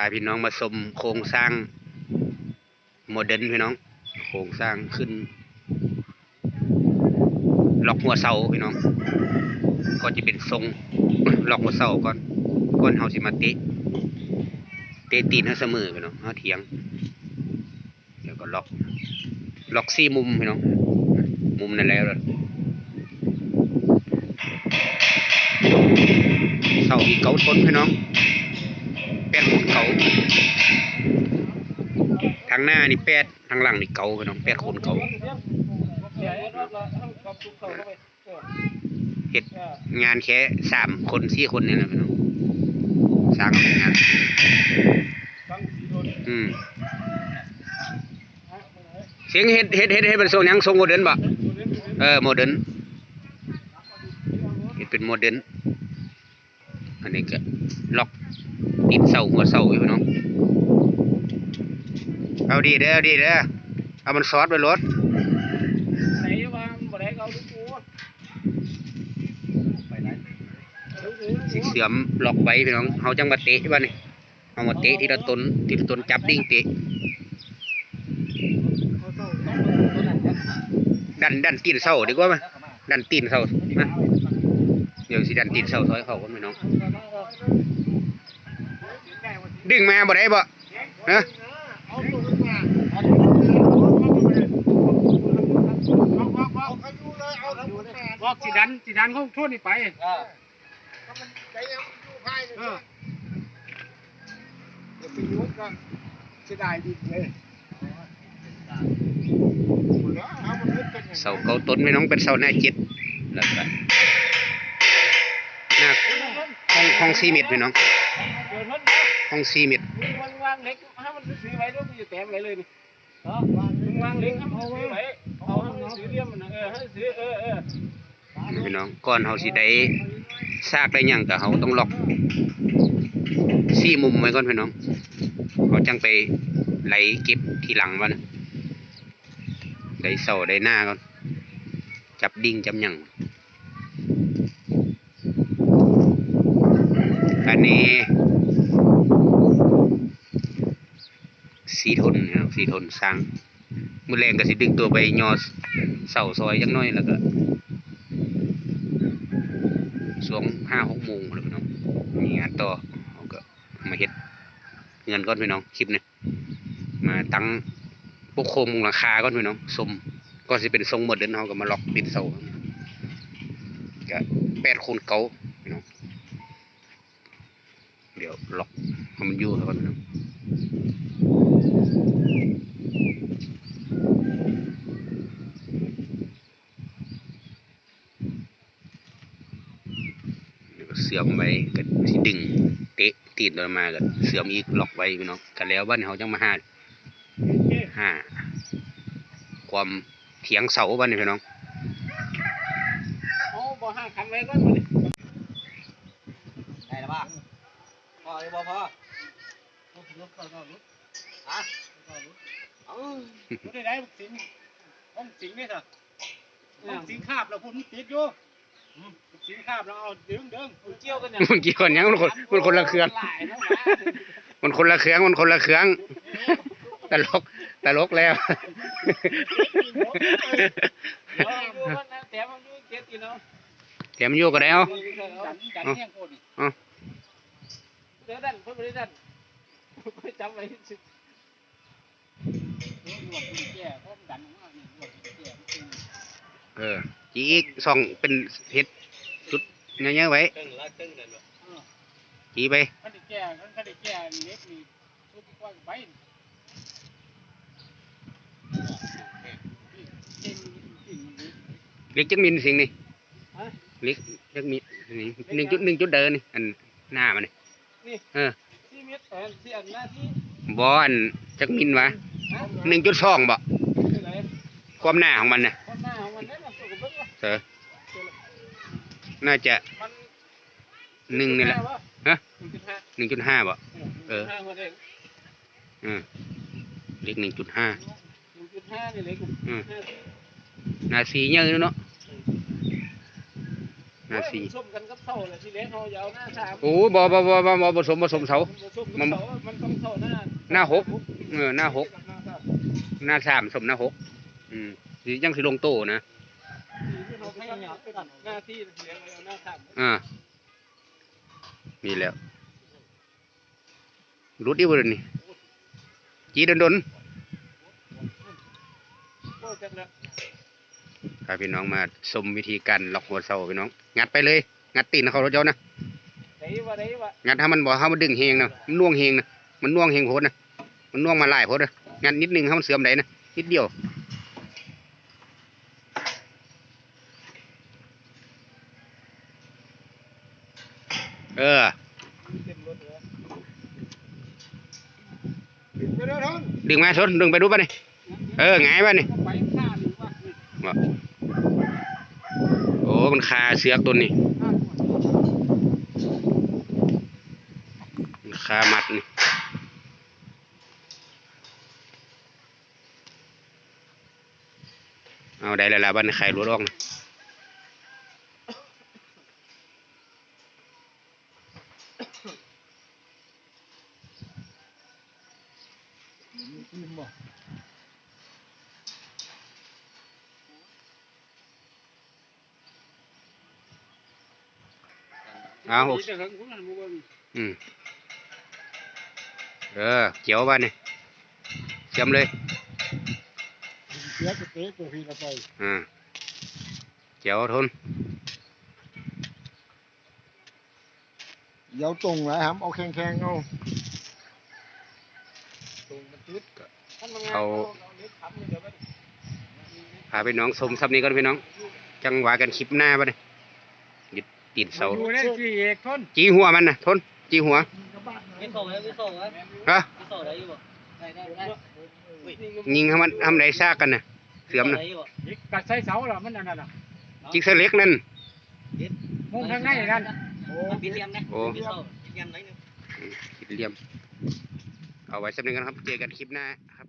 าพี่น้องมาชมโครงสร้างโมเดิร์นพี่น้อง โครงสร้างขึ้นล็อกหัวเสาพี่น้อง ก็จะเป็นทรงล็อกหัวเสาก่อนก่อนเฮาสิมาเตะเตะตีนให้เสมอพี่น้องเฮาเถียง เดี๋ยวก็ล็อกล็อกสี่มุมพี่น้อง มุมนั่นแล้วเลยเสาอีกเกาทนพี่น้อง เก่าทางหน้านี่แปดทางหลังนี่เก่าพี่น้องแปดคูณเก่าเฮ็ดงานแค่สามคนสี่คนเนี่ยนะพี่น้องสร้างงานอืมเสียงเฮ็ดเฮ็ดเฮ็ดเฮ็ดเป็นทรงยังทรงโมเดิร์นบ่เออโมเดิร์นเฮ็ดเป็นโมเดิร์นอันนี้ก็ล็อก ติดเสาหัวเสาอยู่พี่น้อง เอาดีเด้อเอาดีเด้อเอามันซอสไปรถไหนวางบ่ได้เอาลูกกูไปไหนสิเสื่อมล็อกไว้พี่น้องเฮาจังมาเตะบ่นี่เอามาเตะทีละตนทีละตนจับดิ้งเตะดันดันตีนเสาดีกว่ามั้ยดันตีนเสามาเดี๋ยวสิดันตีนเสาซอยเขาก่อนพี่น้อง ดึงมาบ่ได้บ่ฮะบอกสิดันสิดันเขาทั่วนี่ไปเออเสาเกาต้นพี่น้องเป็นเสาหน้าจิตแล้วก็หน้าห้องห้องสี่เมตรพี่น้อง เดินมันห้องสี่เมตรวางวางเล็กให้มันซื้อไว้ด้วยมันจะแต้มไว้เลยนี่มึงวางเล็กให้มันซื้อไว้เอาให้มันซื้อเลี่ยมมันเออให้ซื้อเออเออพี่น้องก่อนเฮาสิได้ซากได้หยังก็เฮาต้องล็อกสี่มุมไว้ก่อนพี่น้องเฮาจังไปไหลเก็บทีหลังว่านะได้เสาได้หน้าก่อนจับดิ่งจับหยังอันนี้ สีทนนะครับสีทนสร้างมือแรงก็สิดึงตัวไปยอเสาซอยจังน้อยแล้วก็สวงห้าหกโมงแล้วพี่น้องมีงานต่อเขาก็มาเฮ็ดเงินก้อนพี่น้องคลิปนี้มาตั้งปกโคมราคาก้อนพี่น้องสมก็สิเป็นทรงหมดเดินเขาก็มาล็อกปิดเสาก็แปดคูณเก้าพี่น้องเดี๋ยวล็อกให้มันอยู่ก่อนพี่น้อง เสื่อมไว้ก็สิดึง เตะตีนออกมาก็เสื่อมอีกหลอกไว้พี่น้องกันแล้วบ้านเขาจังมาหาหาความเถียงเสาบ้านนี่พี่น้องเอาบ่ห้าคันไว้ก่อนมาดิได้แล้วป่ะพอเลยบ่พอ ฮะเอ้ารถได้ได้สิงห้องสิงนี่เถอะห้องสิงคาบแล้วพุ่นติดอยู่สิงคาบแล้วเอาดึงดึงเกี่ยวกันเนี่ยมันเกี่ยวกันหยังมันคนมันคนละเครื่องมันคนละเครื่องมันคนละเครื่องตลกตลกแล้วแต่มันดูเจ็ดกินเอาเดี๋ยวมันอยู่ก็ได้เอาดันดันแห้งโคตรนี่เอาเดี๋ยวดันเพิ่นบ่ได้ดันไปจำไว้สิหลวงคุณแก่ เพราะมันดันมากนี่หลวงคุณแก่มันเป็นเออจีอีกสองเป็นเห็ดสุดเงี้ยๆไว้ตึ้งละตึ้งนั่นบ่จีไปคันได้แก่คันได้แก่เล็กนี่ทุกกว้างไปเก่งจริงๆเล็กจักมินสิ่งนี่ฮะเล็กจักมินนี่หนึ่งจุดหนึ่งจุดเดินนี่อันหน้ามันนี่นี่เออที่เม็ดแอนที่อันหน้าที่บออันจักมินวะฮะ หนึ่งจุดสองบ่คือไหนความหน้าของมันน่ะคนหน้าของมันนั่นน่ะสุกเบิ่งว่าเออน่าจะมันหนึ่งนี่แหละฮะหนึ่งจุดห้าหนึ่งจุดห้าบ่เออหนึ่งจุดห้าคนเองอืมเล็กหนึ่งจุดห้าหนึ่งจุดห้านี่เล็กอืมห้าสิบหน้าสีเยอะอยู่เนาะหน้าสี่ส้มกันกับเท่าเลยทีเล็กเขายาวหน้าสามโอ้บ่บ่บ่บ่บ่ผสมผสมเสามันมันมันต้องเท่าหน้าหน้าหกเออหน้าหกกับ หน้าสามหน้าสามสมหน้าหกอืมสิยังสิลงโตนะที่เราให้หยาบไปหน้าที่เลี้ยงเอาหน้าสามอ่ามีแล้วรุดดิบ่เดี๋ยวนี่จีดนดนโอ้จังเลยๆพาพี่น้องมาชมวิธีการล็อกหัวเสาพี่น้อง งัดไปเลย งัดตีนเขารถเจ้านะได้วะได้วะงัดถ้ามันบ่ถ้ามันดึงเฮงนะมันน่วงเฮงนะมันน่วงเฮงโพดนะมันน่วงมาหลายโพดนะ งัดนิดนึงให้มันเสื่อมได้นะนิดเดียวเออเต็มรถเลยไปเร็วนดึงมาชนดึงไปดูป่ะนี่เออไงป่ะนี่โอ้มันคาเสือกตัวนี้คามัดนี่ เอาได้แล้วล่ะบ้านไข่รวดออกนะอิ่มบ่ เอาอืมเออเกี่ยวบ้านนี่เชื่อมเลยเสียจะเตะตัวพี่เราไปอ่าเกี่ยวทนเดี๋ยวตรงแล้วครับเอาแข็งแข็งเอาตรงมันติดเอาพาไปน้องสมซับนี้ก่อนพี่น้อง จังหวะกันคลิปหน้าบ้านนี่ยึดตีนเสาอยู่ในสี่เอกทนจีหัวมันนะทนจีหัวไม่เข้าแล้วไม่เข้าแล้วฮะไม่เข้าได้อยู่บ่ได้ได้ได้ ยิงให้มันทำไรซากกันนะเสื่อมนะได้อยู่บ่อีกกัดใส่เสาเหรอมันอันนั้นอะจิกเสเล็กนั่นมุงทางในนั่นโอ้มันปิดเหลี่ยมนะโอ้ปิดเข้าปิดเหลี่ยมไหนนึงคิดเหลี่ยม เอาไว้สักนึงกันครับ เจอกันคลิปหน้าครับ